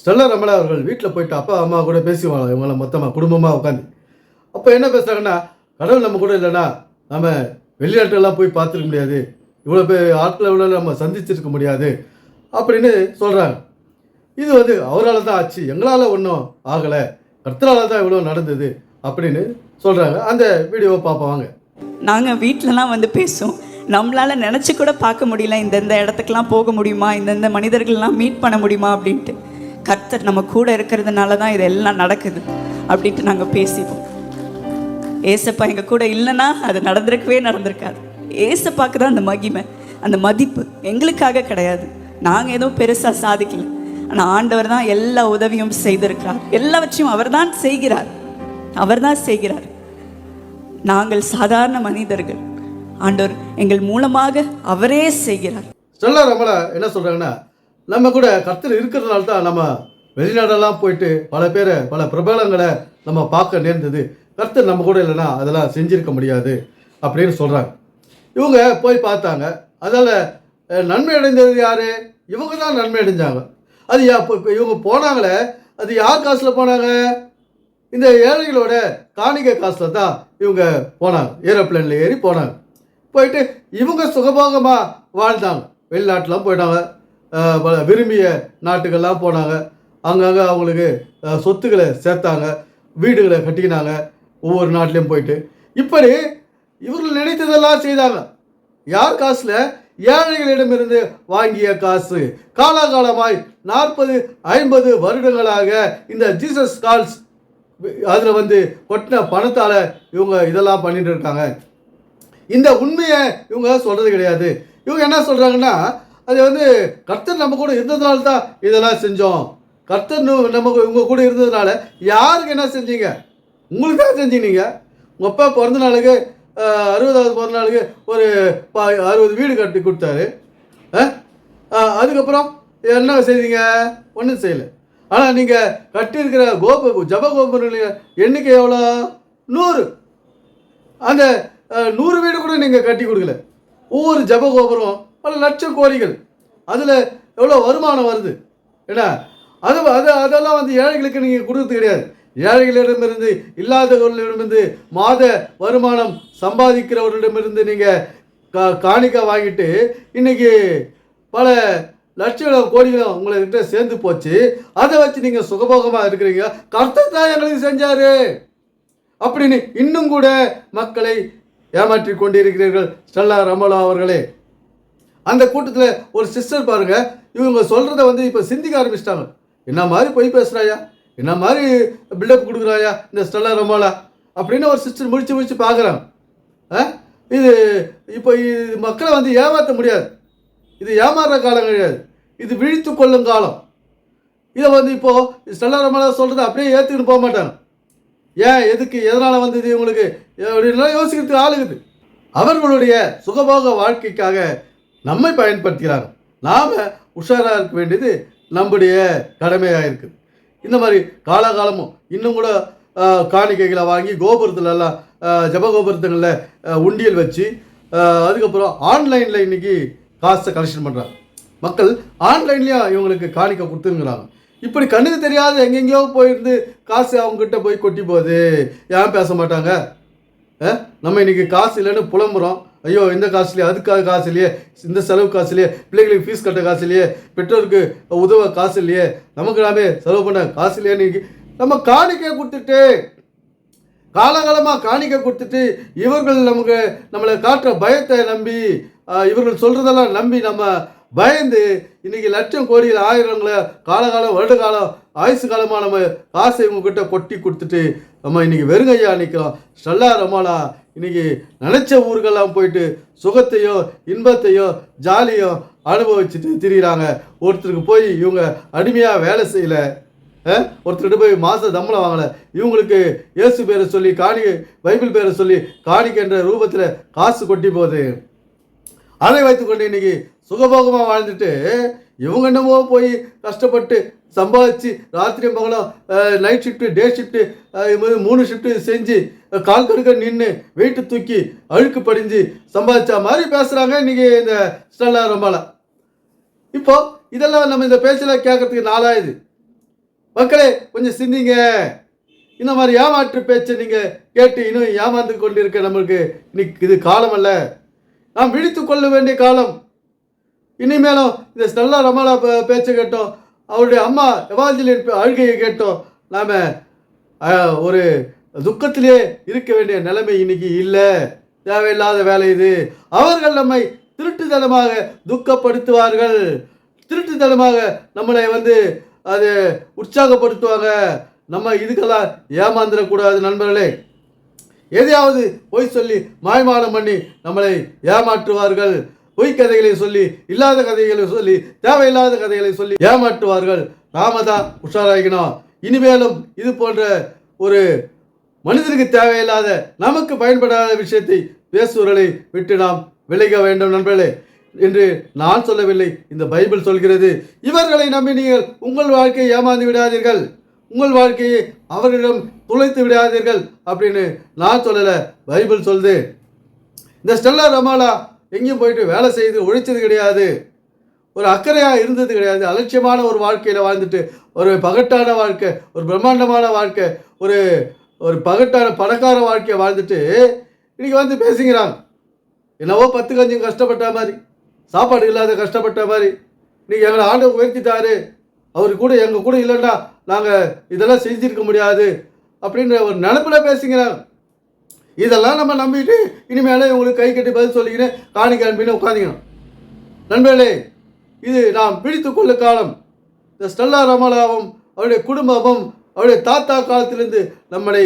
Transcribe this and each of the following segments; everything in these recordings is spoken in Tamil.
ஸ்டெல்லா ரமணா அவர்கள் வீட்டில் போயிட்டு அப்பா அம்மா கூட பேசுவாங்க. இவங்கள மொத்தமாக குடும்பமாக உட்காந்து அப்போ என்ன பேசுகிறாங்கன்னா கடவுள் நம்ம கூட இல்லைன்னா நம்ம வெளிநாட்டுலாம் போய் பார்த்துருக்க முடியாது. இவ்வளோ பேர் ஆட்களை இவ்வளோ நம்ம சந்திச்சிருக்க முடியாது அப்படின்னு சொல்கிறாங்க இது வந்து அவரால் தான் ஆச்சு. எங்களால் ஒன்றும் ஆகலை. கர்த்தரால் தான் இவ்வளோ நடந்தது அப்படின்னு சொல்கிறாங்க அந்த வீடியோவை பார்ப்பாங்க நாங்கள் வீட்டிலலாம் வந்து பேசுவோம். நம்மளால் நினச்சி கூட பார்க்க முடியல. இந்தந்த இடத்துக்குலாம் போக முடியுமா? இந்தந்த மனிதர்கள்லாம் மீட் பண்ண முடியுமா? அப்படின்ட்டு. கர்த்தர் நம்ம கூட இருக்கிறதுனால தான் இது எல்லாம் நடக்குது அப்படின்ட்டு நாங்கள் பேசிப்போம். ஏசப்பா எங்கள் கூட இல்லைன்னா அது நடந்திருக்கவே நடந்திருக்காது. ஏசப்பாக்கு தான் அந்த மகிமை அந்த மதிப்பு எங்களுக்காக கிடையாது. நாங்கள் எதுவும் பெருசாக சாதிக்கல. ஆனால் ஆண்டவர் தான் எல்லா உதவியும் செய்திருக்கிறார். எல்லாவற்றையும் அவர் தான் செய்கிறார். அவர் தான் செய்கிறார். நாங்கள் சாதாரண மனிதர்கள். ஆண்டவர் எங்கள் மூலமாக அவரே செய்கிறார். சொல்ல நம்மள என்ன சொல்றாங்கன்னா நம்ம கூட கர்த்தர் இருக்கிறதுனால தான் நம்ம வெளிநாடெல்லாம் போயிட்டு பல பேரை பல பிரபலங்களை நம்ம பார்க்க நேர்ந்தது. கர்த்தர் நம்ம கூட இல்லைன்னா அதெல்லாம் செஞ்சிருக்க முடியாது அப்படின்னு சொல்கிறாங்க இவங்க போய் பார்த்தாங்க. அதில் நன்மை அடைந்தது யார்? இவங்க தான் நன்மை அடைஞ்சாங்க அது யா- இப்போ இவங்க போனாங்களே அது யார் காசில் போனாங்க? இந்த ஏழைகளோட காணிக்கை காசில் தான் இவங்க போனாங்க. ஏரோப்ளேனில் ஏறி போனாங்க. போயிட்டு இவங்க சுகபோகமாக வாழ்ந்தாங்க. வெளிநாட்டிலாம் போயிட்டாங்க. விரும்பிய நாட்டுக்கெல்லாம் போனாங்க. அங்கங்கே அவங்களுக்கு சொத்துக்களை சேர்த்தாங்க. வீடுகளை கட்டிக்கினாங்க. ஒவ்வொரு நாட்டிலையும் போயிட்டு. இப்படி இவர்கள் நினைத்ததெல்லாம் செய்தாங்க. யார் காசில்? ஏழைகளிடமிருந்து வாங்கிய காசு. காலாகாலமாய் நாற்பது ஐம்பது வருடங்களாக இந்த ஜீசஸ் கால்ஸ் அதில் வந்து கொட்டின பணத்தால் இவங்க இதெல்லாம் பண்ணிட்டு இருக்காங்க. இந்த உண்மையை இவங்க சொல்கிறது கிடையாது. இவங்க என்ன சொல்கிறாங்கன்னா அது வந்து கர்த்தர் நம்ம கூட இருந்ததுனால தான் இதெல்லாம் செஞ்சோம். கர்த்தர் நம்ம உங்கள் கூட இருந்ததுனால யாருக்கு என்ன செஞ்சீங்க? உங்களுக்கு தான் செஞ்சீங்க உங்கள் அப்பா பிறந்த நாளுக்கு அறுபதாவது பிறந்த நாளுக்கு ஒரு ப அறுபது வீடு கட்டி கொடுத்தாரு. அதுக்கப்புறம் என்ன செய்தீங்க? ஒன்றும் செய்யலை. ஆனால் நீங்கள் கட்டியிருக்கிற கோபு ஜப கோபுரங்களின் எண்ணிக்கை எவ்வளோ? நூறு. அந்த நூறு வீடு கூட நீங்கள் கட்டி கொடுக்கல. ஒவ்வொரு ஜப கோபுரம் பல லட்சம் கோடிகள். அதில் எவ்வளோ வருமானம் வருது? என்ன அது அது அதெல்லாம் வந்து ஏழைகளுக்கு நீங்கள் கொடுக்கறது கிடையாது. ஏழைகளிடமிருந்து இல்லாதவர்களிடமிருந்து மாத வருமானம் சம்பாதிக்கிறவர்களிடமிருந்து நீங்கள் கா காணிக்கை வாங்கிட்டு இன்னைக்கு பல லட்சம் கோடிகளும் உங்கள்கிட்ட சேர்ந்து போச்சு. அதை வச்சு நீங்கள் சுகபோகமாக இருக்கிறீங்க. கர்த்தர் தான் எங்களுக்கு செஞ்சார். அப்படின்னு இன்னும் கூட மக்களை ஏமாற்றி கொண்டிருக்கிறீர்கள். ஸ்டெல்லா ரமலா அவர்களே. அந்த கூட்டத்தில் ஒரு சிஸ்டர் பாருங்க இவங்க சொல்கிறத வந்து இப்போ சிந்திக்க ஆரம்பிச்சிட்டாங்க. என்ன மாதிரி பொய் பேசுகிறாயா என்ன மாதிரி பில்டப் கொடுக்குறாயா? இந்த ஸ்டெல்லா ரொமாலா? அப்படின்னு ஒரு சிஸ்டர் முடிச்சு முடிச்சு பார்க்குறாங்க ஆ? இது இப்போ இது மக்களை வந்து ஏமாற்ற முடியாது. இது ஏமாறுற காலம் கிடையாது. இது விழித்து கொள்ளும் காலம். இதை வந்து இப்போது ஸ்டெல்லா ரமோலா சொல்கிறத அப்படியே ஏற்றுக்கிட்டு போக மாட்டாங்க. ஏன் எதுக்கு எதனால் வந்தது இவங்களுக்கு? அப்படின்லாம் யோசிக்கிறதுக்கு ஆளுகுது அவர்களுடைய சுகபோக வாழ்க்கைக்காக நம்மை பயன்படுத்துகிறாங்க நாம் உஷாராக இருக்க வேண்டியது நம்முடைய கடமையாக இருக்குது. இந்த மாதிரி காலகாலமும் இன்னும் கூட காணிக்கைகளை வாங்கி கோபுரத்துலலாம் ஆஹ், ஜபகோபுரத்துங்களில் உண்டியல் வச்சு அதுக்கப்புறம் ஆன்லைனில் இன்றைக்கி காசை கலெக்ஷன் பண்ணுறாங்க மக்கள் ஆன்லைன்லேயும் இவங்களுக்கு காணிக்கை கொடுத்துருங்கிறாங்க இப்படி கண்ணுக்கு தெரியாத எங்கெங்கேயோ போயிருந்து காசு அவங்ககிட்ட போய் கொட்டி போகுது. ஏன் பேச மாட்டாங்க? நம்ம இன்றைக்கி காசு இல்லைன்னு புலம்புறோம். ஐயோ இந்த காசு அதுக்காக காசு இல்லையே இந்த செலவு காசு இல்லையே பிள்ளைங்களுக்கு ஃபீஸ் கட்ட காசு இல்லையே பெற்றோருக்கு உதவ காசு இல்லையே நமக்கு நாமே செலவு பண்ண காசு இல்லையே நம்ம காணிக்கை கொடுத்துட்டு காலகாலமாக காணிக்கை கொடுத்துட்டு இவர்கள் நமக்கு நம்மளை காட்டுற பயத்தை நம்பி இவர்கள் சொல்கிறதெல்லாம் நம்பி நம்ம பயந்து இன்னைக்கு லட்சம் கோடியில் ஆயிரங்களை காலகாலம் வருட காலம் ஆயுசு காலமாக நம்ம காசை இவங்ககிட்ட கொட்டி கொடுத்துட்டு நம்ம இன்றைக்கி வெறுங்கையாக நிற்கிறோம் ஸ்டல்லா ரமாலா இன்னைக்கு நினச்ச ஊருக்கெல்லாம் போயிட்டு சுகத்தையோ இன்பத்தையோ ஜாலியோ அனுபவிச்சுட்டு திரிகிறாங்க ஒருத்தருக்கு போய் இவங்க அடிமையாக வேலை செய்யலை. ஒருத்தர்கிட்ட போய் மாத தம்பளம் வாங்கலை. இவங்களுக்கு இயேசு பேரை சொல்லி காணி பைபிள் பேரை சொல்லி காணிக்கின்ற ரூபத்தில் காசு கொட்டி போகுது. அதை வைத்துக்கொண்டு இன்னைக்கு சுகபோகமாக வாழ்ந்துட்டு இவங்க என்னமோ போய் கஷ்டப்பட்டு சம்பாதிச்சு ராத்திரி பகலாம் நைட் ஷிஃப்ட்டு டே ஷிஃப்ட்டு மூணு ஷிஃப்ட்டு செஞ்சு கால் கடுக்க நின்று வெயிட்டு தூக்கி அழுக்கு படிஞ்சு சம்பாதிச்சா மாதிரி பேசுகிறாங்க இன்னைக்கு இந்த ஸ்டெல்லா ரொம்பலாம் இப்போ இதெல்லாம் நம்ம இந்த பேச்சில் கேட்கறதுக்கு நாளாயுது. மக்களே கொஞ்சம் சிந்திங்க. இந்த மாதிரி ஏமாற்று பேச்சை நீங்கள் கேட்டு இன்னும் ஏமாந்து கொண்டிருக்க நம்மளுக்கு இன்னைக்கு இது காலம் அல்ல நாம் விழித்து கொள்ள வேண்டிய காலம். இனிமேலும் இந்த ஸ்டெல்லா ரமாலா பேச்சை கேட்டோம் அவருடைய அம்மா எவாஞ்சலின் அழுகையை கேட்டோம். நாம் ஒரு துக்கத்திலே இருக்க வேண்டிய நிலைமை இன்னைக்கு இல்லை. தேவையில்லாத வேலை இது. அவர்கள் நம்மை திருட்டுத்தனமாக துக்கப்படுத்துவார்கள். திருட்டுத்தனமாக நம்மளை வந்து அது உற்சாகப்படுத்துவாங்க. நம்ம இதுக்கெல்லாம் ஏமாந்துடக்கூடாது நண்பர்களே. எதையாவது பொய் சொல்லி மாய்மானம் பண்ணி நம்மளை ஏமாற்றுவார்கள். பொய் கதைகளை சொல்லி இல்லாத கதைகளை சொல்லி தேவையில்லாத கதைகளை சொல்லி ஏமாற்றுவார்கள். நாம தான் உஷாராகினோம் இனிமேலும் இது போன்ற ஒரு மனிதனுக்கு தேவையில்லாத நமக்கு பயன்படாத விஷயத்தை பேசுவர்களை விட்டு நாம் விலக வேண்டும் நண்பர்களே. என்று நான் சொல்லவில்லை. இந்த பைபிள் சொல்கிறது இவர்களை நம்பி நீங்கள் உங்கள் வாழ்க்கையை ஏமாந்து விடாதீர்கள். உங்கள் வாழ்க்கையை அவர்களிடம் துளைத்து விடாதீர்கள் அப்படின்னு நான் சொல்லலை. பைபிள் சொல்லுது. இந்த ஸ்டெல்லா ரமாலா எங்கேயும் போயிட்டு வேலை செய்து ஒழிச்சது கிடையாது. ஒரு அக்கறையாக இருந்தது கிடையாது. அலட்சியமான ஒரு வாழ்க்கையில் வாழ்ந்துட்டு ஒரு பகட்டான வாழ்க்கை ஒரு பிரம்மாண்டமான வாழ்க்கை ஒரு ஒரு பகட்டான பணக்கார வாழ்க்கையை வாழ்ந்துட்டு இன்றைக்கி வந்து பேசுகிறாங்க என்னவோ பத்து கஞ்சும் கஷ்டப்பட்ட மாதிரி சாப்பாடு இல்லாத கஷ்டப்பட்ட மாதிரி. இன்றைக்கி எங்களை ஆண்டவர் உயர்த்திட்டாரு. அவர் கூட எங்கள் கூட இல்லைன்னா நாங்கள் இதெல்லாம் செஞ்சிருக்க முடியாது. அப்படின்ற ஒரு நினப்பில் பேசுகிறாங்க இதெல்லாம் நம்ம நம்பிட்டு இனிமேலே உங்களுக்கு கை கட்டி பதில் சொல்லிக்கிறேன். காணிக்க அனுப்பின்னு உட்காந்துக்கணும் நண்பர்களே இது நாம் பிடித்து கொள்ள காலம். இந்த ஸ்டெல்லா ரமலாவும் அவருடைய குடும்பமும் அவருடைய தாத்தா காலத்திலிருந்து நம்மளை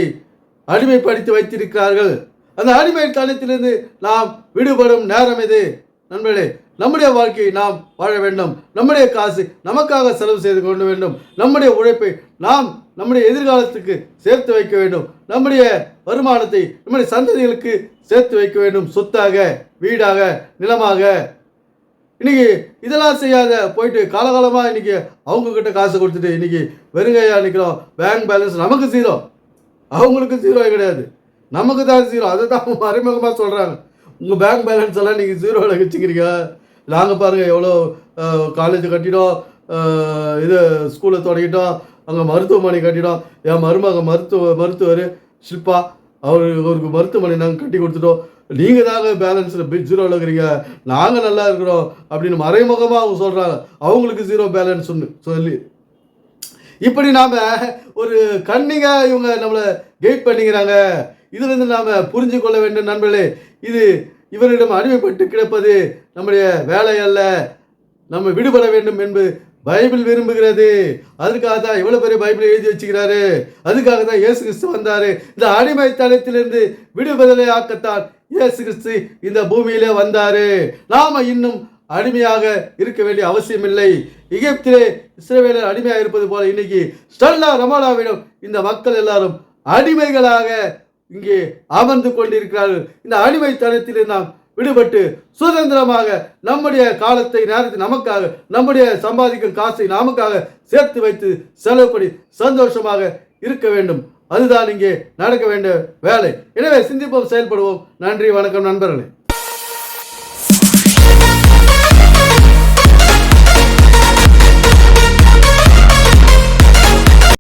அடிமைப்படுத்தி வைத்திருக்கிறார்கள். அந்த அடிமை தளத்திலிருந்து நாம் விடுபடும் நேரம் இது. நண்பர்களே நம்முடைய வாழ்க்கையை நாம் வாழ வேண்டும். நம்முடைய காசு நமக்காக செலவு செய்து கொள்ள வேண்டும். நம்முடைய உழைப்பை நாம் நம்முடைய எதிர்காலத்துக்கு சேர்த்து வைக்க வேண்டும். நம்முடைய வருமானத்தை நம்முடைய சந்ததிகளுக்கு சேர்த்து வைக்க வேண்டும். சொத்தாக வீடாக நிலமாக. இன்னைக்கு இதெல்லாம் செய்யாத போயிட்டு காலகாலமாக இன்னைக்கு அவங்க கிட்ட காசு கொடுத்துட்டு இன்னைக்கு வெறுங்கையாக நிற்கிறோம் பேங்க் பேலன்ஸ் நமக்கு ஜீரோ அவங்களுக்கு ஜீரோ கிடையாது. நமக்கு தான் ஜீரோ அதை தான் மறைமுகமாக சொல்கிறாங்க உங்கள் பேங்க் பேலன்ஸ் எல்லாம் நீங்கள் ஜீரோவில் வச்சுக்கிறீங்க. நாங்கள் பாருங்கள் எவ்வளோ காலேஜ் கட்டிட்டோம் இது ஸ்கூலை தொடங்கிட்டோம் அங்கே மருத்துவமனை கட்டிட்டோம் என் மருமக மருத்துவ மருத்துவர் ஷில்பா அவர் அவருக்கு மருத்துவமனை நாங்கள் கட்டி கொடுத்துட்டோம். நீங்கள் தாங்க பேலன்ஸில் பில் ஜீரோவில் இருக்கிறீங்க. நாங்கள் நல்லா இருக்கிறோம் அப்படின்னு மறைமுகமாக அவங்க சொல்கிறாங்க அவங்களுக்கு ஜீரோ பேலன்ஸ் சொல்லி. இப்படி நாம் ஒரு கன்னிங்காக இவங்க நம்மளை கெயிட் பண்ணிக்கிறாங்க. இதுலேருந்து நாம் புரிஞ்சு கொள்ள வேண்டும் நண்பர்களே. இது இவரிடம் அடிமைப்பட்டு கிடப்பது நம்முடைய வேலை அல்ல நம்ம விடுபட வேண்டும் என்பது பைபிள் விரும்புகிறது. அதுக்காக தான் இவ்வளோ பெரிய பைபிள் எழுதி வச்சுக்கிறாரு. அதுக்காக தான் இயேசு கிறிஸ்து வந்தாரு. இந்த அடிமைத்தனத்திலிருந்து விடுபதலை ஆக்கத்தான் இயேசு கிறிஸ்து இந்த பூமியிலே வந்தாரு. நாம இன்னும் அடிமையாக இருக்க வேண்டிய அவசியமில்லை. எகிப்திலே இஸ்ரேவேலர் அடிமையாக இருப்பது போல இன்னைக்கு ஸ்டல்லா ரமலாவிடம் இந்த மக்கள் எல்லாரும் அடிமைகளாக இங்கே அமர்ந்து கொண்டிருக்கிறார்கள். இந்த அடிமைத்தனத்தில் நாம் விடுபட்டு சுதந்திரமாக நம்முடைய காலத்தை நேரத்தை நமக்காக நம்முடைய சம்பாதிக்கும் காசை நமக்காக சேர்த்து வைத்து செலவு பண்ணி சந்தோஷமாக இருக்க வேண்டும். அதுதான் இங்கே நடக்க வேண்டிய வேலை. எனவே சிந்திப்போம் செயல்படுவோம். நன்றி வணக்கம் நண்பர்களே.